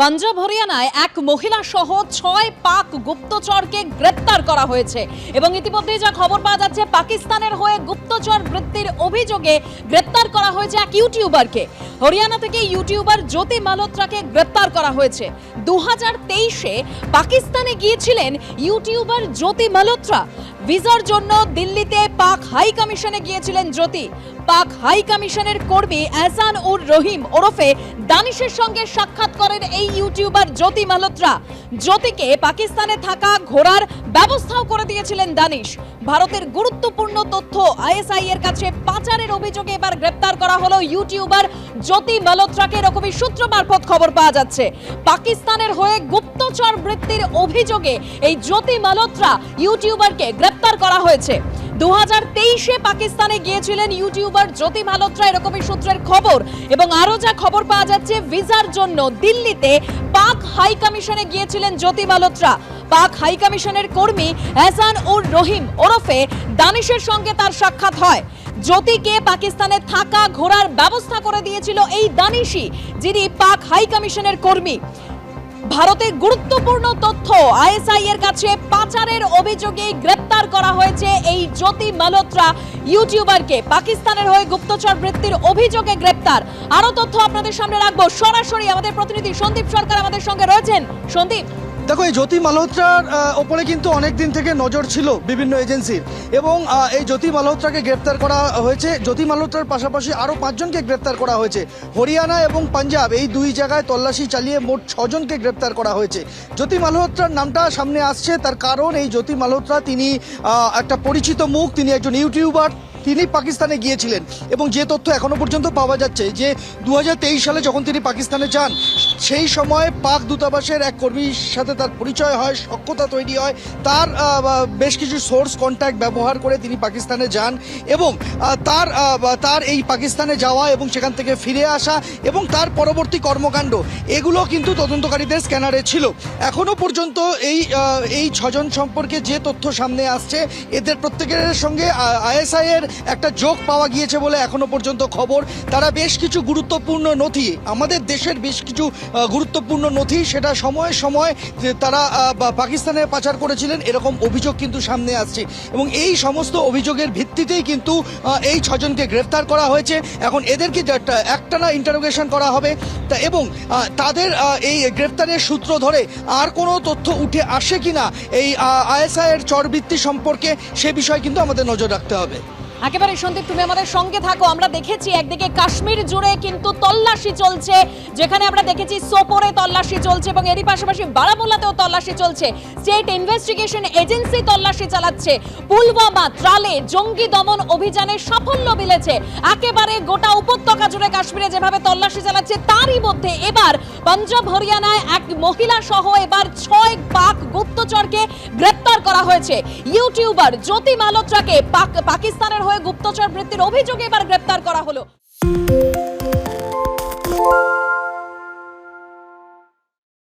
পাঞ্জাব হরিয়ানায় এক মহিলা সহ ছয় পাক গুপ্তচরকে গ্রেপ্তার করা হয়েছে। এবং ইতিমধ্যে যা খবর পাওয়া যাচ্ছে, পাকিস্তানের হয়ে গুপ্তচর বৃত্তির অভিযোগে গ্রেপ্তার করা হয়েছে এক ইউটিউবারকে। হরিয়ানা থেকে ইউটিউবার জ্যোতি মালোত্রাকে গ্রেপ্তার করা হয়েছে। দু হাজার তেইশে পাকিস্তানে গিয়েছিলেন ইউটিউবার জ্যোতি মালোত্রা। ভিসার জন্য দিল্লিতে পাক হাই কমিশনে গিয়েছিলেন জ্যোতি। পাক হাই কমিশনের কর্মী এহসান উর রহিম ওরফে দানিশের সঙ্গে সাক্ষাৎ করেন এই ইউটিউবার জ্যোতি মালোত্রা। জ্যোতিকে পাকিস্তানে থাকা ঘোরার ব্যবস্থাও করে দিয়েছিলেন দানিশ। ভারতের গুরুত্বপূর্ণ তথ্য আইএসআই এর কাছে পাচারের অভিযোগে এবার গ্রেপ্তার করা হলো ইউটিউবার জ্যোতি মালোত্রাকে এরকমই সূত্র মারফত খবর পাওয়া যাচ্ছে। পাকিস্তানের হয়ে গুপ্তচর বৃত্তির অভিযোগে এই জ্যোতি মালোত্রা ইউটিউবারকে গ্রেপ্তার করা হয়েছে। দু হাজার তেইশে পাকিস্তানে গিয়েছিলেন ইউটিউবার জ্যোতি মালোত্রা এরকমই সূত্রের খবর এবং আরও যা খবর পাওয়া যাচ্ছে, ভিসার জন্য দিল্লিতে পাক হাই কমিশনে গিয়েছিলেন জ্যোতি মালোত্রা। পাক হাই কমিশনের কর্মী এহসান উর রহিম ওরফে দানিশের সঙ্গে তার সাক্ষাৎ হয়। জ্যোতিকে পাকিস্তানে থাকা ঘোরার ব্যবস্থা করে দিয়েছিল এই দানিশি, যিনি পাক হাই কমিশনের কর্মী। ভারতে গুরুত্বপূর্ণ তথ্য, আইএসআই এর কাছে পাচারের অভিযোগে গ্রেপ্তার করা হয়েছে এই জ্যোতি মালোত্রা ইউটিউবারকে। পাকিস্তানের হয়ে গুপ্তচর বৃত্তির অভিযোগে গ্রেপ্তার। আরও তথ্য আপনাদের সামনে রাখব। সরাসরি আমাদের প্রতিনিধি সন্দীপ সরকার আমাদের সঙ্গে রয়েছেন। সন্দীপ দেখো, এই জ্যোতি মালহোত্রার ওপরে কিন্তু অনেক দিন থেকে নজর ছিল বিভিন্ন এজেন্সির। এবং এই জ্যোতি মালহোত্রাকে গ্রেপ্তার করা হয়েছে। জ্যোতি মালহোত্রার পাশাপাশি আরও পাঁচজনকে গ্রেপ্তার করা হয়েছে। হরিয়ানা এবং পাঞ্জাব, এই দুই জায়গায় তল্লাশি চালিয়ে মোট ছজনকে গ্রেপ্তার করা হয়েছে। জ্যোতি মালহোত্রার নামটা সামনে আসছে, তার কারণ এই জ্যোতি মালহোত্রা, তিনি একটা পরিচিত মুখ, তিনি একজন ইউটিউবার, তিনি পাকিস্তানে গিয়েছিলেন। এবং যে তথ্য এখনও পর্যন্ত পাওয়া যাচ্ছে যে দু হাজার তেইশ সালে যখন তিনি পাকিস্তানে যান সেই সময় পাক দূতাবাসের এক কর্মীর সাথে তার পরিচয় হয় সক্ষতা তৈরি হয়। তার বেশ কিছু সোর্স কন্ট্যাক্ট ব্যবহার করে তিনি পাকিস্তানে যান এবং তার তার এই পাকিস্তানে যাওয়া এবং সেখান থেকে ফিরে আসা এবং তার পরবর্তী কর্মকাণ্ড, এগুলো কিন্তু তদন্তকারীদের স্ক্যানারে ছিল। এখনও পর্যন্ত এই এই ছজন সম্পর্কে যে তথ্য সামনে আসছে, এদের প্রত্যেকের সঙ্গে আইএসআই এর একটা যোগ পাওয়া গিয়েছে বলে এখনও পর্যন্ত খবর। তারা বেশ কিছু গুরুত্বপূর্ণ নথি, আমাদের দেশের বেশ কিছু গুরুত্বপূর্ণ নথি, সেটা সময়ে, সময় তারা পাকিস্তানে পাচার করেছিলেন, এরকম অভিযোগ কিন্তু সামনে আসছে। এবং এই সমস্ত অভিযোগের ভিত্তিতেই কিন্তু এই ছজনকে গ্রেফতার করা হয়েছে। এখন এদেরকে একটা- একটানা ইন্টারোগেশন করা হবে। তা এবং তাদের এই গ্রেফতারের সূত্র ধরে আর কোনো তথ্য উঠে আসে কিনা, এই আইএসআই এর চরবৃত্তি সম্পর্কে সে বিষয়ে কিন্তু আমাদের নজর রাখতে হবে। একেবারে সন্দীপ, তুমি আমাদের সঙ্গে থাকো। আমরা দেখেছি একদিকে কাশ্মীর জুড়ে কিন্তু তল্লাশি চলছে, যেখানে আমরা দেখেছি সোপরে তল্লাশি চলছে এবং এরই পাশাপাশি বারামুল্লাতেও তল্লাশি চলছে। স্টেট ইনভেস্টিগেশন এজেন্সি তল্লাশি চালাচ্ছে। পুলওয়ামা, ত্রালে, জঙ্গি দমন অভিযানে সাফল্য মিলেছে। একেবারে গোটা উপত্যকা জুড়ে কাশ্মীরে যেভাবে তল্লাশি চালাচ্ছে, তারই মধ্যে এবার পাঞ্জাব হরিয়ানায় এক মহিলা সহ এবার ছয় পাক গুপ্তচরকে গ্রেপ্তার করা হয়েছে। ইউটিউবার জ্যোতি মালোত্রাকে পাকিস্তানের হয়ে গুপ্তচর বৃত্তির অভিযোগে এবার গ্রেপ্তার করা হলো।